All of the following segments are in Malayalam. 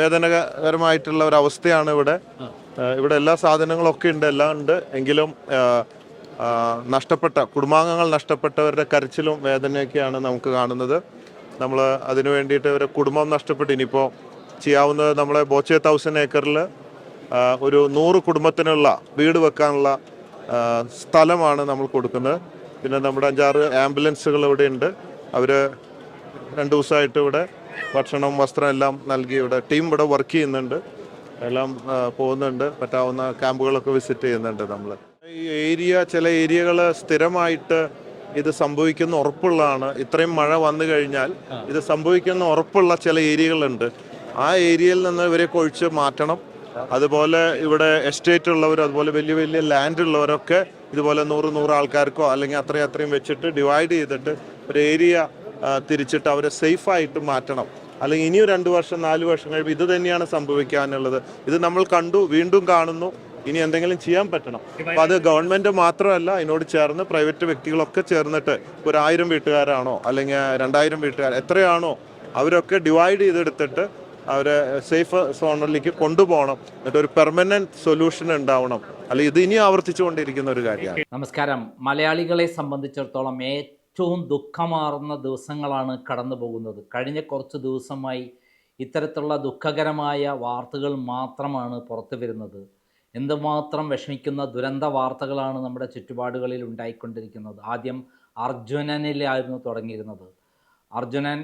വേദനകരമായിട്ടുള്ള ഒരു അവസ്ഥയാണ് ഇവിടെ. ഇവിടെ എല്ലാ സാധനങ്ങളും ഒക്കെ ഉണ്ട് എല്ലാം ഉണ്ട്. എങ്കിലും നഷ്ടപ്പെട്ട കുടുംബാംഗങ്ങൾ നഷ്ടപ്പെട്ടവരുടെ കരച്ചിലും വേദനയൊക്കെയാണ് നമുക്ക് കാണുന്നത്. നമ്മൾ അതിനു വേണ്ടിയിട്ട് ഒരു കുടുംബം നഷ്ടപ്പെട്ടു. ഇനിയിപ്പോൾ ചെയ്യാവുന്നത് നമ്മളെ ബോച്ചെ തൗസൻഡ് ഏക്കറിൽ ഒരു നൂറ് കുടുംബത്തിനുള്ള വീട് വെക്കാനുള്ള സ്ഥലമാണ് നമ്മൾ കൊടുക്കുന്നത്. പിന്നെ നമ്മുടെ അഞ്ചാറ് ആംബുലൻസുകൾ ഇവിടെ ഉണ്ട് അവർ രണ്ട് ദിവസമായിട്ട് ഇവിടെ ഭക്ഷണം വസ്ത്രം എല്ലാം നൽകി ഇവിടെ ടീം ഇവിടെ വർക്ക് ചെയ്യുന്നുണ്ട്. എല്ലാം പോകുന്നുണ്ട്. പറ്റാവുന്ന ക്യാമ്പുകളൊക്കെ വിസിറ്റ് ചെയ്യുന്നുണ്ട് നമ്മൾ ഈ ഏരിയ ചില ഏരിയകൾ സ്ഥിരമായിട്ട് ഇത് സംഭവിക്കുന്ന ഉറപ്പുള്ളതാണ്. ഇത്രയും മഴ വന്നു കഴിഞ്ഞാൽ ഇത് സംഭവിക്കുന്ന ഉറപ്പുള്ള ചില ഏരിയകളുണ്ട് ആ ഏരിയയിൽ നിന്ന് ഇവരെ കൊഴിച്ച് മാറ്റണം. അതുപോലെ ഇവിടെ എസ്റ്റേറ്റ് ഉള്ളവർ അതുപോലെ വലിയ വലിയ ലാൻഡ് ഉള്ളവരൊക്കെ ഇതുപോലെ നൂറ് നൂറ് ആൾക്കാർക്കോ അല്ലെങ്കിൽ അത്രയും അത്രയും വെച്ചിട്ട് ഡിവൈഡ് ചെയ്തിട്ട് ഒരു ഏരിയ തിരിച്ചിട്ട് അവരെ സേഫായിട്ട് മാറ്റണം. അല്ലെങ്കിൽ ഇനിയും രണ്ട് വർഷം നാല് വർഷം കഴിയുമ്പോൾ ഇത് തന്നെയാണ് സംഭവിക്കാനുള്ളത്. ഇത് നമ്മൾ കണ്ടു വീണ്ടും കാണുന്നു. ഇനി എന്തെങ്കിലും ചെയ്യാൻ പറ്റണം. അപ്പൊ അത് ഗവൺമെന്റ് മാത്രമല്ല അതിനോട് ചേർന്ന് പ്രൈവറ്റ് വ്യക്തികളൊക്കെ ചേർന്നിട്ട് ഒരു ആയിരം വീട്ടുകാരാണോ അല്ലെങ്കിൽ രണ്ടായിരം വീട്ടുകാർ എത്രയാണോ അവരൊക്കെ ഡിവൈഡ് ചെയ്തെടുത്തിട്ട് അവരെ സേഫ് സോണിലേക്ക് കൊണ്ടുപോകണം. എന്നിട്ട് ഒരു പെർമനന്റ് സൊല്യൂഷൻ ഉണ്ടാവണം. അല്ലെങ്കിൽ ഇത് ഇനി ആവർത്തിച്ചുകൊണ്ടിരിക്കുന്ന ഒരു കാര്യമാണ്. നമസ്കാരം. മലയാളികളെ സംബന്ധിച്ചിടത്തോളം ദുഃഖമാർന്ന ദിവസങ്ങളാണ് കടന്നു പോകുന്നത്. കഴിഞ്ഞ കുറച്ച് ദിവസമായി ഇത്തരത്തിലുള്ള ദുഃഖകരമായ വാർത്തകൾ മാത്രമാണ് പുറത്തു വരുന്നത്. എന്തുമാത്രം വിഷമിക്കുന്ന ദുരന്ത വാർത്തകളാണ് നമ്മുടെ ചുറ്റുപാടുകളിൽ ഉണ്ടായിക്കൊണ്ടിരിക്കുന്നത്. ആദ്യം അർജുനനിലായിരുന്നു തുടങ്ങിയിരുന്നത്. അർജുനൻ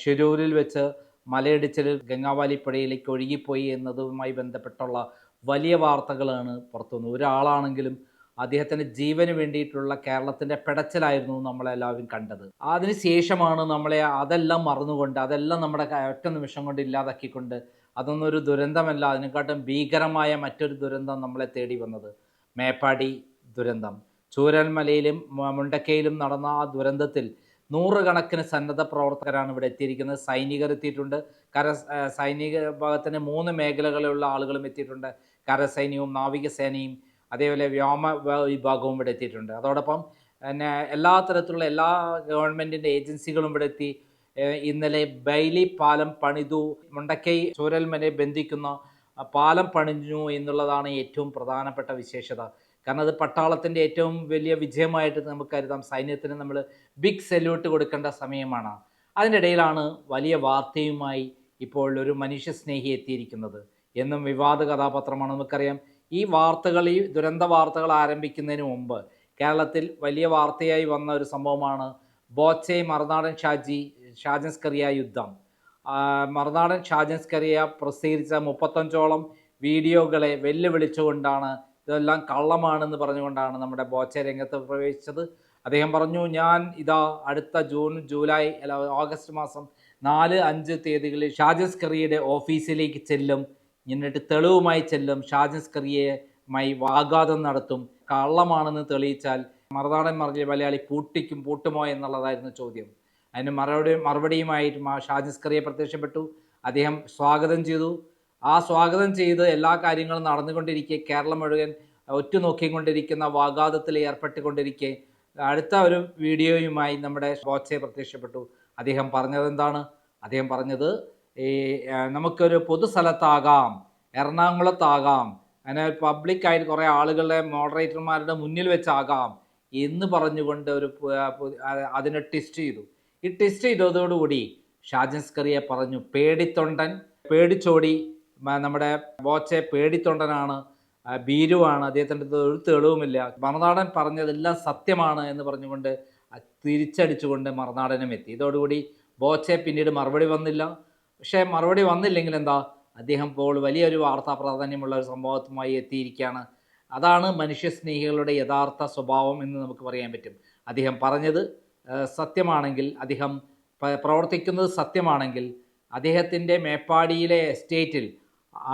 ഷിരൂരിൽ വെച്ച് മലയിടിച്ചിൽ ഗംഗാവാലി പുഴയിലേക്ക് ഒഴുകിപ്പോയി എന്നതുമായി ബന്ധപ്പെട്ടുള്ള വലിയ വാർത്തകളാണ് പുറത്തുനിന്ന് ഒരാളാണെങ്കിലും അദ്ദേഹത്തിന്റെ ജീവന് വേണ്ടിയിട്ടുള്ള കേരളത്തിന്റെ പെടച്ചിലായിരുന്നു നമ്മളെല്ലാവരും കണ്ടത്. അതിനുശേഷമാണ് നമ്മളെ അതെല്ലാം മറന്നുകൊണ്ട് അതെല്ലാം നമ്മുടെ ഒറ്റ നിമിഷം കൊണ്ട് ഇല്ലാതാക്കിക്കൊണ്ട് അതൊന്നൊരു ദുരന്തമല്ല അതിനെക്കാട്ടും ഭീകരമായ മറ്റൊരു ദുരന്തം നമ്മളെ തേടി വന്നത്. മേപ്പാടി ദുരന്തം. ചൂരൽമലയിലും മുണ്ടക്കയിലും നടന്ന ആ ദുരന്തത്തിൽ നൂറുകണക്കിന് സന്നദ്ധ പ്രവർത്തകരാണ് ഇവിടെ എത്തിയിരിക്കുന്നത്. സൈനികർ എത്തിയിട്ടുണ്ട്. കര സൈനിക ഭാഗത്തിന് മൂന്ന് മേഖലകളിലുള്ള ആളുകളും എത്തിയിട്ടുണ്ട്. കരസൈന്യവും നാവികസേനയും അതേപോലെ വ്യോമ വിഭാഗവും ഇവിടെ എത്തിയിട്ടുണ്ട്. അതോടൊപ്പം പിന്നെ എല്ലാ തരത്തിലുള്ള എല്ലാ ഗവൺമെന്റിന്റെ ഏജൻസികളും ഇവിടെ എത്തി. ഇന്നലെ ബൈലി പാലം പണിതു. മുണ്ടക്കൈ ചൂരൽമനെ ബന്ധിക്കുന്ന പാലം പണിഞ്ഞു എന്നുള്ളതാണ് ഏറ്റവും പ്രധാനപ്പെട്ട വിശേഷത. കാരണം അത് പട്ടാളത്തിന്റെ ഏറ്റവും വലിയ വിജയമായിട്ട് നമുക്ക് കരുതാം. സൈന്യത്തിന് നമ്മൾ ബിഗ് സല്യൂട്ട് കൊടുക്കേണ്ട സമയമാണ്. അതിനിടയിലാണ് വലിയ വാർത്തയുമായി ഇപ്പോൾ ഒരു മനുഷ്യസ്നേഹി എത്തിയിരിക്കുന്നത്. എന്നും വിവാദ കഥാപാത്രമാണ് നമുക്കറിയാം. ഈ വാർത്തകൾ ഈ ദുരന്ത വാർത്തകൾ ആരംഭിക്കുന്നതിന് മുമ്പ് കേരളത്തിൽ വലിയ വാർത്തയായി വന്ന ഒരു സംഭവമാണ് ബോച്ചെ മറുനാടൻ ഷാജി ഷാജൻസ്കറിയ യുദ്ധം. മറുനാടൻ ഷാജൻസ്കറിയ പ്രസിദ്ധീകരിച്ച മുപ്പത്തഞ്ചോളം വീഡിയോകളെ വെല്ലുവിളിച്ചുകൊണ്ടാണ് ഇതെല്ലാം കള്ളമാണെന്ന് പറഞ്ഞുകൊണ്ടാണ് നമ്മുടെ ബോച്ചെ രംഗത്ത് പ്രവേശിച്ചത്. അദ്ദേഹം പറഞ്ഞു ഞാൻ ഇതാ അടുത്ത ജൂൺ ജൂലൈ അല്ല ഓഗസ്റ്റ് മാസം നാല് അഞ്ച് തീയതികളിൽ ഷാജൻസ്കറിയുടെ ഓഫീസിലേക്ക് ചെല്ലും. എന്നിട്ട് തെളിവുമായി ചെല്ലും ഷാജൻസ്കറിയുമായി വാഗാതം നടത്തും കള്ളമാണെന്ന് തെളിയിച്ചാൽ മറുനാടൻ മറിഞ്ഞ മലയാളി പൂട്ടിക്കും പൂട്ടുമോ എന്നുള്ളതായിരുന്നു ചോദ്യം. അതിന് മറുപടി മറുപടിയുമായിട്ട് ഷാജൻസ്കറിയെ പ്രത്യക്ഷപ്പെട്ടു. അദ്ദേഹം സ്വാഗതം ചെയ്തു. ആ സ്വാഗതം ചെയ്ത് എല്ലാ കാര്യങ്ങളും നടന്നുകൊണ്ടിരിക്കെ കേരളം മുഴുവൻ ഒറ്റുനോക്കിക്കൊണ്ടിരിക്കുന്ന വാഗാതത്തിൽ ഏർപ്പെട്ടുകൊണ്ടിരിക്കെ അടുത്ത ഒരു വീഡിയോയുമായി നമ്മുടെ ബോച്ചെ പ്രത്യക്ഷപ്പെട്ടു. അദ്ദേഹം പറഞ്ഞതെന്താണ്? അദ്ദേഹം പറഞ്ഞത് ഈ നമുക്കൊരു നമുക്കൊരു പൊതുസ്ഥലത്താകാം എറണാകുളത്താകാം അങ്ങനെ പബ്ലിക്കായിട്ട് കുറേ ആളുകളുടെ മോഡറേറ്റർമാരുടെ മുന്നിൽ വെച്ചാകാം എന്ന് പറഞ്ഞുകൊണ്ട് ഒരു അതിനെ ടെസ്റ്റ് ചെയ്തു. ഈ ടെസ്റ്റ് ചെയ്തതോടുകൂടി ഷാജൻസ്കറിയെ പറഞ്ഞു പേടിത്തൊണ്ടൻ പേടിച്ചോടി നമ്മുടെ ബോച്ചെ പേടിത്തൊണ്ടനാണ് ഭീരുവാണ് അദ്ദേഹത്തിന്റെ ഒരു തെളിവുമില്ല മറുനാടൻ പറഞ്ഞതെല്ലാം സത്യമാണ് എന്ന് പറഞ്ഞുകൊണ്ട് തിരിച്ചടിച്ചുകൊണ്ട് മറുനാടനും എത്തി. ഇതോടുകൂടി ബോച്ചെ പിന്നീട് മറുപടി വന്നില്ല. പക്ഷേ മറുപടി വന്നില്ലെങ്കിൽ എന്താ? അദ്ദേഹം ഇപ്പോൾ വലിയൊരു വാർത്താ പ്രാധാന്യമുള്ള ഒരു സംഭവത്തുമായി എത്തിയിരിക്കുകയാണ്. അതാണ് മനുഷ്യസ്നേഹികളുടെ യഥാർത്ഥ സ്വഭാവം എന്ന് നമുക്ക് പറയാൻ പറ്റും. അദ്ദേഹം പറഞ്ഞത് സത്യമാണെങ്കിൽ അദ്ദേഹം പ്രവർത്തിക്കുന്നത് സത്യമാണെങ്കിൽ അദ്ദേഹത്തിന്റെ മേപ്പാടിയിലെ എസ്റ്റേറ്റിൽ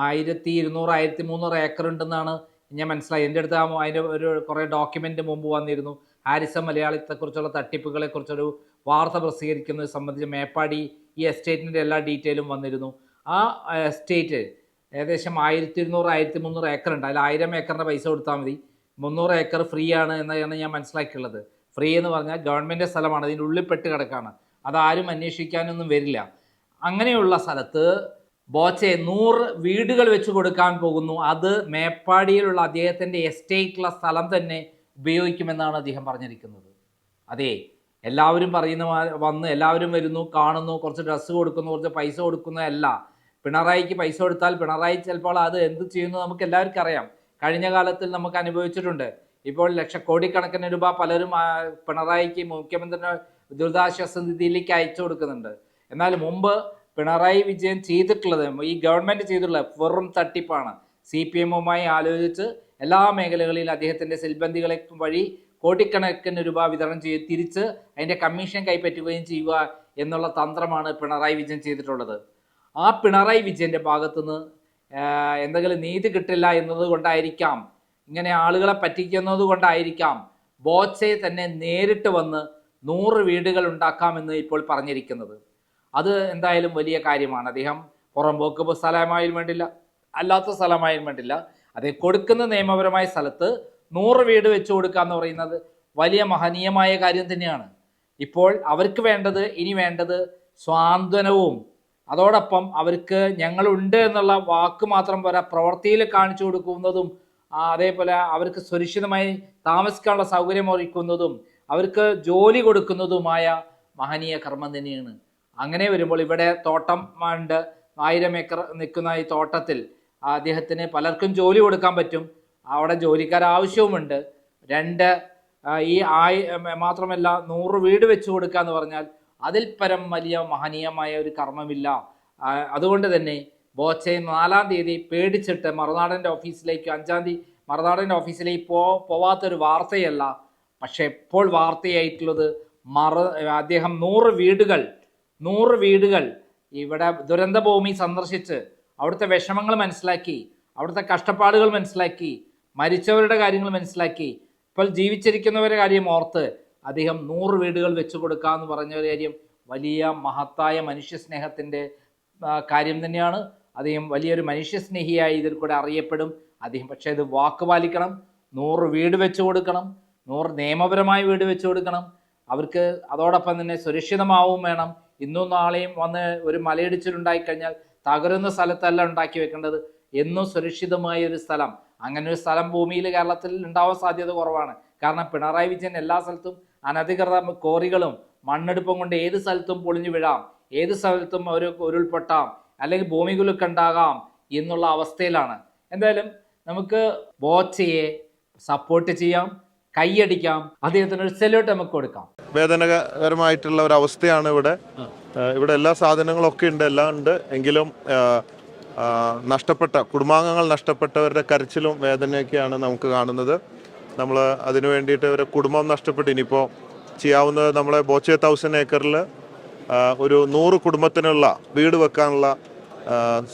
ആയിരത്തി ഇരുന്നൂറ് ആയിരത്തി മുന്നൂറ് ഏക്കർ ഉണ്ടെന്നാണ് ഞാൻ മനസ്സിലായി എന്റെ അടുത്ത് അതിന്റെ ഒരു കുറേ ഡോക്യുമെന്റ് മുമ്പ് വന്നിരുന്നു. ഹാരിസൺ മലയാളത്തെക്കുറിച്ചുള്ള തട്ടിപ്പുകളെക്കുറിച്ചൊരു വാർത്ത പ്രസിദ്ധീകരിക്കുന്നത് സംബന്ധിച്ച് മേപ്പാടി ഈ എസ്റ്റേറ്റിന്റെ എല്ലാ ഡീറ്റെയിലും വന്നിരുന്നു. ആ എസ്റ്റേറ്റ് ഏകദേശം ആയിരത്തി ഇരുന്നൂറ് ആയിരത്തി മുന്നൂറ് ഏക്കർ ഉണ്ട്. അതിൽ ആയിരം ഏക്കറിന്റെ പൈസ കൊടുത്താൽ മതി. മുന്നൂറ് ഏക്കർ ഫ്രീ ആണ് എന്നാണ് ഞാൻ മനസ്സിലാക്കിയുള്ളത്. ഫ്രീ എന്ന് പറഞ്ഞാൽ ഗവൺമെന്റ് സ്ഥലമാണ്. അതിന്റെ ഉള്ളിൽപ്പെട്ട് കിടക്കാണ്. അതാരും അന്വേഷിക്കാനൊന്നും വരില്ല. അങ്ങനെയുള്ള സ്ഥലത്ത് ബോച്ചെ നൂറ് വീടുകൾ വെച്ച് കൊടുക്കാൻ പോകുന്നു. അത് മേപ്പാടിയിലുള്ള അദ്ദേഹത്തിന്റെ എസ്റ്റേറ്റുള്ള സ്ഥലം തന്നെ ഉപയോഗിക്കുമെന്നാണ് അദ്ദേഹം പറഞ്ഞിരിക്കുന്നത്. അതെ എല്ലാവരും പറയുന്ന വന്ന് എല്ലാവരും വരുന്നു കാണുന്നു കുറച്ച് ഡ്രസ്സ് കൊടുക്കുന്നു കുറച്ച് പൈസ കൊടുക്കുന്നു അല്ല. പിണറായിക്ക് പൈസ കൊടുത്താൽ പിണറായി ചിലപ്പോൾ അത് എന്ത് ചെയ്യുന്നു നമുക്ക് എല്ലാവർക്കും അറിയാം. കഴിഞ്ഞ കാലത്തിൽ നമുക്ക് അനുഭവിച്ചിട്ടുണ്ട്. ഇപ്പോൾ ലക്ഷക്കോടിക്കണക്കിന് രൂപ പലരും പിണറായിക്ക് മുഖ്യമന്ത്രിയുടെ ദുരിതാശ്വാസ നിധിയിലേക്ക് അയച്ചു കൊടുക്കുന്നുണ്ട്. എന്നാൽ മുമ്പ് പിണറായി വിജയൻ ചെയ്തിട്ടുള്ളത് ഈ ഗവൺമെന്റ് ചെയ്തിട്ടുള്ളത് വെറും തട്ടിപ്പാണ്. സി പി എമ്മുമായി ആലോചിച്ച് എല്ലാ മേഖലകളിലും അദ്ദേഹത്തിന്റെ സിൽബന്ധികളെ വഴി കോടിക്കണക്കിന് രൂപ വിതരണം ചെയ്ത് തിരിച്ച് അതിന്റെ കമ്മീഷൻ കൈപ്പറ്റുകയും ചെയ്യുക എന്നുള്ള തന്ത്രമാണ് പിണറായി വിജയൻ ചെയ്തിട്ടുള്ളത്. ആ പിണറായി വിജയന്റെ ഭാഗത്തുനിന്ന് എന്തെങ്കിലും നീതി കിട്ടില്ല എന്നത് കൊണ്ടായിരിക്കാം ഇങ്ങനെ ആളുകളെ പറ്റിക്കുന്നത് കൊണ്ടായിരിക്കാം ബോച്ചയെ തന്നെ നേരിട്ട് വന്ന് നൂറ് വീടുകൾ ഉണ്ടാക്കാമെന്ന് ഇപ്പോൾ പറഞ്ഞിരിക്കുന്നത്. അത് എന്തായാലും വലിയ കാര്യമാണ്. അദ്ദേഹം പുറമ്പോക്ക് സ്ഥലമായാലും വേണ്ടില്ല അല്ലാത്ത സ്ഥലമായാലും വേണ്ടില്ല. അദ്ദേഹം കൊടുക്കുന്ന നിയമപരമായ സ്ഥലത്ത് നൂറ് വീട് വെച്ചു കൊടുക്കുക എന്ന് പറയുന്നത് വലിയ മഹനീയമായ കാര്യം തന്നെയാണ്. ഇപ്പോൾ അവർക്ക് വേണ്ടത് ഇനി വേണ്ടത് സ്വാന്തനവും. അതോടൊപ്പം അവർക്ക് ഞങ്ങളുണ്ട് എന്നുള്ള വാക്ക് മാത്രം പോരാ പ്രവൃത്തിയിൽ കാണിച്ചു കൊടുക്കുന്നതും അതേപോലെ അവർക്ക് സുരക്ഷിതമായി താമസിക്കാനുള്ള സൗകര്യം ഒരുക്കുന്നതും അവർക്ക് ജോലി കൊടുക്കുന്നതുമായ മഹനീയ കർമ്മം തന്നെയാണ്. അങ്ങനെ വരുമ്പോൾ ഇവിടെ തോട്ടം ഉണ്ട്. ആയിരം ഏക്കർ നിൽക്കുന്ന ഈ തോട്ടത്തിൽ അദ്ദേഹത്തിന് പലർക്കും ജോലി കൊടുക്കാൻ പറ്റും. അവിടെ ജോലിക്കാർ ആവശ്യവുമുണ്ട്. രണ്ട് ഈ ആയി മാത്രമല്ല നൂറ് വീട് വെച്ചു കൊടുക്കുക എന്ന് പറഞ്ഞാൽ അതിൽ പരം വലിയ മഹനീയമായ ഒരു കർമ്മമില്ല. അതുകൊണ്ട് തന്നെ ബോച്ചെ നാലാം തീയതി പേടിച്ചിട്ട് മറുനാടന്റെ ഓഫീസിലേക്ക് അഞ്ചാം തീയതി മറുനാടന്റെ ഓഫീസിലേക്ക് പോ പോവാത്തൊരു വാർത്തയല്ല. പക്ഷെ എപ്പോൾ വാർത്തയായിട്ടുള്ളത്? മറ അദ്ദേഹം നൂറ് വീടുകൾ നൂറ് വീടുകൾ ഇവിടെ ദുരന്തഭൂമി സന്ദർശിച്ച് അവിടുത്തെ വിഷമങ്ങൾ മനസ്സിലാക്കി അവിടുത്തെ കഷ്ടപ്പാടുകൾ മനസ്സിലാക്കി മരിച്ചവരുടെ കാര്യങ്ങൾ മനസ്സിലാക്കി. ഇപ്പോൾ ജീവിച്ചിരിക്കുന്നവരുടെ കാര്യം ഓർത്ത് അദ്ദേഹം നൂറ് വീടുകൾ വെച്ചു കൊടുക്കുക എന്ന് പറഞ്ഞ ഒരു കാര്യം വലിയ മഹത്തായ മനുഷ്യസ്നേഹത്തിന്റെ കാര്യം തന്നെയാണ്. അദ്ദേഹം വലിയൊരു മനുഷ്യസ്നേഹിയായി ഇതിൽ കൂടെ അറിയപ്പെടും. അദ്ദേഹം പക്ഷേ ഇത് വാക്ക് പാലിക്കണം. നൂറ് വീട് വെച്ചു കൊടുക്കണം. നൂറ് നിയമപരമായ വീട് വെച്ചു കൊടുക്കണം. അവർക്ക് അതോടൊപ്പം തന്നെ സുരക്ഷിതമാവും വേണം. ഇന്നും നാളെയും വന്ന് ഒരു മലയിടിച്ചിലുണ്ടായിക്കഴിഞ്ഞാൽ തകരുന്ന സ്ഥലത്തല്ല ഉണ്ടാക്കി വെക്കേണ്ടത്. എന്നും സുരക്ഷിതമായ ഒരു സ്ഥലം. അങ്ങനെ ഒരു സ്ഥലം ഭൂമിയിൽ കേരളത്തിൽ ഉണ്ടാവാൻ സാധ്യത കുറവാണ്. കാരണം പിണറായി വിജയൻ എല്ലാ സ്ഥലത്തും അനധികൃത കോറികളും മണ്ണെടുപ്പും കൊണ്ട് ഏത് സ്ഥലത്തും പൊളിഞ്ഞു വീഴാം ഏത് സ്ഥലത്തും ഒരു ഉരുൾപൊട്ടാം അല്ലെങ്കിൽ ഭൂമി കുലുക്കുണ്ടാകാം എന്നുള്ള അവസ്ഥയിലാണ്. എന്തായാലും നമുക്ക് ബോച്ചയെ സപ്പോർട്ട് ചെയ്യാം കൈയടിക്കാം അദ്ദേഹത്തിന് ഒരു സെല്യൂട്ട് നമുക്ക് കൊടുക്കാം. വേദനകരമായിട്ടുള്ള ഒരു അവസ്ഥയാണ് ഇവിടെ. ഇവിടെ എല്ലാ സാധനങ്ങളൊക്കെ ഉണ്ട് എല്ലാം ഉണ്ട്. എങ്കിലും നഷ്ടപ്പെട്ട കുടുംബാംഗങ്ങൾ നഷ്ടപ്പെട്ടവരുടെ കരച്ചിലും വേദനയൊക്കെയാണ് നമുക്ക് കാണുന്നത്. നമ്മൾ അതിനു വേണ്ടിയിട്ട് ഒരു കുടുംബം നഷ്ടപ്പെട്ട്. ഇനിയിപ്പോൾ ചെയ്യാവുന്നത് നമ്മളെ ബോച്ചെ തൗസൻഡ് ഏക്കറിൽ ഒരു നൂറ് കുടുംബത്തിനുള്ള വീട് വെക്കാനുള്ള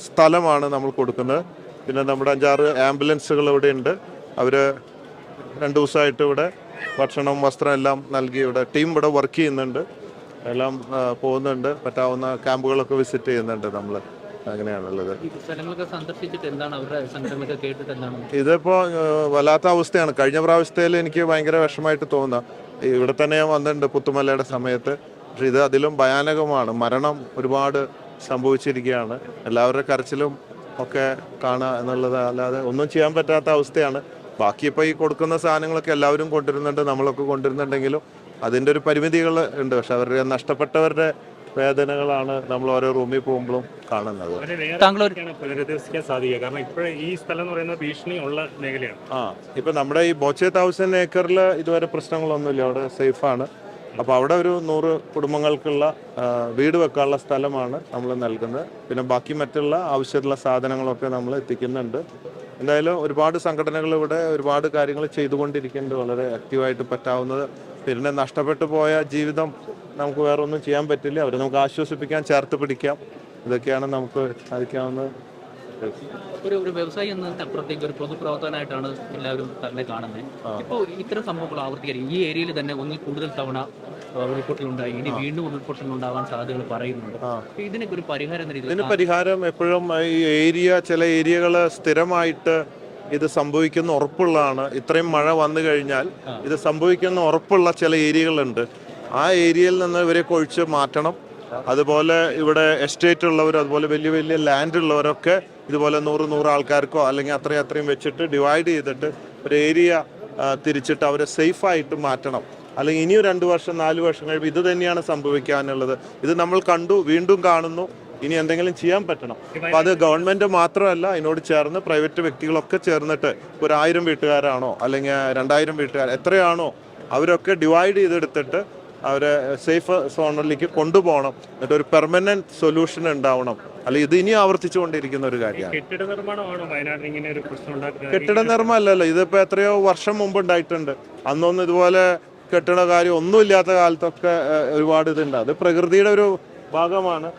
സ്ഥലമാണ് നമ്മൾ കൊടുക്കുന്നത്. പിന്നെ നമ്മുടെ അഞ്ചാറ് ആംബുലൻസുകൾ ഇവിടെ ഉണ്ട് അവർ രണ്ട് ദിവസമായിട്ട് ഇവിടെ ഭക്ഷണം വസ്ത്രം എല്ലാം നൽകി ഇവിടെ ടീം ഇവിടെ വർക്ക് ചെയ്യുന്നുണ്ട്. എല്ലാം പോകുന്നുണ്ട്. പറ്റാവുന്ന ക്യാമ്പുകളൊക്കെ വിസിറ്റ് ചെയ്യുന്നുണ്ട് നമ്മൾ അങ്ങനെയാണുള്ളത്. ഇതിപ്പോ വല്ലാത്ത അവസ്ഥയാണ്. കഴിഞ്ഞ പ്രാവശ്യത്തിൽ എനിക്ക് ഭയങ്കര വിഷമമായിട്ട് തോന്നുക ഇവിടെ തന്നെ ഞാൻ വന്നിട്ടുണ്ട് പുത്തുമലയുടെ സമയത്ത്. പക്ഷെ ഇത് അതിലും ഭയാനകമാണ്. മരണം ഒരുപാട് സംഭവിച്ചിരിക്കുകയാണ്. എല്ലാവരുടെ കരച്ചിലും ഒക്കെ കാണുക എന്നുള്ളത് അല്ലാതെ ഒന്നും ചെയ്യാൻ പറ്റാത്ത അവസ്ഥയാണ്. ബാക്കി ഇപ്പോൾ ഈ കൊടുക്കുന്ന സാധനങ്ങളൊക്കെ എല്ലാവരും കൊണ്ടുവരുന്നുണ്ട് നമ്മളൊക്കെ കൊണ്ടുവരുന്നുണ്ടെങ്കിലും അതിന്റെ ഒരു പരിമിതികൾ ഉണ്ട്. പക്ഷെ അവരുടെ നഷ്ടപ്പെട്ടവരുടെ വേദനകളാണ് നമ്മൾ ഓരോ റൂമിൽ പോകുമ്പോഴും കാണുന്നത്. താങ്കൾ പുനരധിവസിക്കാൻ സാധിക്കുക കാരണം ഇപ്പോഴേ ഈ സ്ഥലം എന്ന് പറയുന്നത് ഭീഷണി ഉള്ള മേഖലയാണ്. ആ ഇപ്പൊ നമ്മുടെ ഈ ബോച്ചെ തൗസൻഡ് ഏക്കറിൽ ഇതുവരെ പ്രശ്നങ്ങളൊന്നുമില്ല. അവിടെ സേഫാണ്. അപ്പോൾ അവിടെ ഒരു നൂറ് കുടുംബങ്ങൾക്കുള്ള വീട് വെക്കാനുള്ള സ്ഥലമാണ് നമ്മൾ നൽകുന്നത്. പിന്നെ ബാക്കി മറ്റുള്ള ആവശ്യമുള്ള സാധനങ്ങളൊക്കെ നമ്മൾ എത്തിക്കുന്നുണ്ട്. എന്തായാലും ഒരുപാട് സംഘടനകൾ ഇവിടെ ഒരുപാട് കാര്യങ്ങൾ ചെയ്തുകൊണ്ടിരിക്കുന്നുണ്ട്. വളരെ ആക്റ്റീവായിട്ട് പറ്റാവുന്നത് പിന്നെ നഷ്ടപ്പെട്ടു പോയ ജീവിതം നമുക്ക് വേറെ ഒന്നും ചെയ്യാൻ പറ്റില്ല. അവരെ നമുക്ക് ആശ്വസിപ്പിക്കാൻ ചേർത്ത് പിടിക്കാം. ഇതൊക്കെയാണ് നമുക്ക് സാധിക്കാവുന്നത് ഒരു ഒരു വ്യവസായി എന്നതിന് അപ്പുറത്തേക്ക് ഒരു പൊതുപ്രവർത്തനായിട്ടാണ് എല്ലാവരും തന്നെ കാണുന്നത്. ഇപ്പോൾ ഇത്തരം സംഭവങ്ങൾ ആവർത്തിക്കാൻ ഈ ഏരിയയിൽ തന്നെ ഒന്നിൽ കൂടുതൽ തവണ ഉരുൾപൊട്ടലുണ്ടായി ഇനി വീണ്ടും ഉരുൾപൊട്ടൽ ഉണ്ടാവാൻ സാധ്യതകൾ പറയുന്നുണ്ട്. ഇതിനൊക്കെ ഒരു പരിഹാരം ഇതിന് പരിഹാരം എപ്പോഴും ഈ ഏരിയ ചില ഏരിയകൾ സ്ഥിരമായിട്ട് ഇത് സംഭവിക്കുന്ന ഉറപ്പുള്ളതാണ്. ഇത്രയും മഴ വന്നു കഴിഞ്ഞാൽ ഇത് സംഭവിക്കുന്ന ഉറപ്പുള്ള ചില ഏരിയകളുണ്ട്. ആ ഏരിയയിൽ നിന്ന് ഇവരെ കൊഴിച്ച് മാറ്റണം. അതുപോലെ ഇവിടെ എസ്റ്റേറ്റ് ഉള്ളവർ അതുപോലെ വലിയ വലിയ ലാൻഡ് ഉള്ളവരൊക്കെ ഇതുപോലെ നൂറ് നൂറ് ആൾക്കാർക്കോ അല്ലെങ്കിൽ അത്രയും അത്രയും വെച്ചിട്ട് ഡിവൈഡ് ചെയ്തിട്ട് ഒരു ഏരിയ തിരിച്ചിട്ട് അവരെ സേഫായിട്ട് മാറ്റണം. അല്ലെങ്കിൽ ഇനിയും രണ്ട് വർഷം നാല് വർഷം കഴിയുമ്പോൾ ഇത് തന്നെയാണ് സംഭവിക്കാനുള്ളത്. ഇത് നമ്മൾ കണ്ടു വീണ്ടും കാണുന്നു. ഇനി എന്തെങ്കിലും ചെയ്യാൻ പറ്റണം. അപ്പൊ അത് ഗവൺമെന്റ് മാത്രമല്ല അതിനോട് ചേർന്ന് പ്രൈവറ്റ് വ്യക്തികളൊക്കെ ചേർന്നിട്ട് ഒരു ആയിരം വീട്ടുകാരാണോ അല്ലെങ്കിൽ രണ്ടായിരം വീട്ടുകാർ എത്രയാണോ അവരൊക്കെ ഡിവൈഡ് ചെയ്തെടുത്തിട്ട് അവരെ സേഫ് സോണിലേക്ക് കൊണ്ടുപോകണം. എന്നിട്ട് ഒരു പെർമനന്റ് സൊല്യൂഷൻ ഉണ്ടാവണം. അല്ല ഇത് ഇനി ആവർത്തിച്ചുകൊണ്ടിരിക്കുന്ന ഒരു കാര്യമാണ്. കെട്ടിട നിർമ്മാണം അല്ലല്ലോ ഇതിപ്പോ എത്രയോ വർഷം മുമ്പ് ഉണ്ടായിട്ടുണ്ട്. അന്നൊന്നും ഇതുപോലെ കെട്ടിട കാര്യം ഒന്നുമില്ലാത്ത കാലത്തൊക്കെ ഒരുപാട് ഇതുണ്ട്. അത് പ്രകൃതിയുടെ ഒരു ഭാഗമാണ്.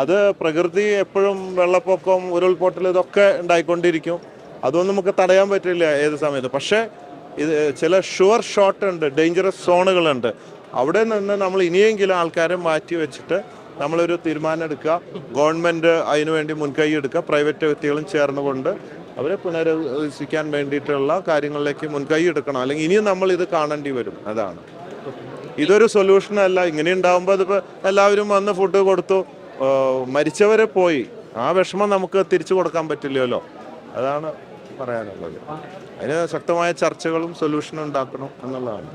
അത് പ്രകൃതി എപ്പോഴും വെള്ളപ്പൊക്കം ഉരുൾപൊട്ടൽ ഇതൊക്കെ ഉണ്ടായിക്കൊണ്ടിരിക്കും. അതൊന്നും നമുക്ക് തടയാൻ പറ്റില്ല ഏത് സമയത്ത്. പക്ഷേ ഇത് ചില ഷുവർ ഷോട്ട് ഉണ്ട് ഡേഞ്ചറസ് സോണുകളുണ്ട്. അവിടെ നിന്ന് നമ്മൾ ഇനിയെങ്കിലും ആൾക്കാരെ മാറ്റി വെച്ചിട്ട് നമ്മളൊരു തീരുമാനം എടുക്കുക. ഗവൺമെന്റ് അതിനുവേണ്ടി മുൻകൈ എടുക്കുക. പ്രൈവറ്റ് വ്യക്തികളും ചേർന്നുകൊണ്ട് അവരെ പുനരധിവസിക്കാൻ വേണ്ടിയിട്ടുള്ള കാര്യങ്ങളിലേക്ക് മുൻകൈ എടുക്കണം. അല്ലെങ്കിൽ ഇനിയും നമ്മൾ ഇത് കാണേണ്ടി വരും. അതാണ്. ഇതൊരു സൊല്യൂഷനല്ല ഇങ്ങനെ ഉണ്ടാവുമ്പോൾ അതിപ്പോൾ എല്ലാവരും വന്ന് ഫുഡ് കൊടുത്തു. മരിച്ചവരെ പോയി. ആ വിഷമം നമുക്ക് തിരിച്ചു കൊടുക്കാൻ പറ്റില്ലല്ലോ. അതാണ് പറയാനുള്ളത്. അതിന് ശക്തമായ ചർച്ചകളും സൊല്യൂഷനും ഉണ്ടാക്കണം എന്നുള്ളതാണ്.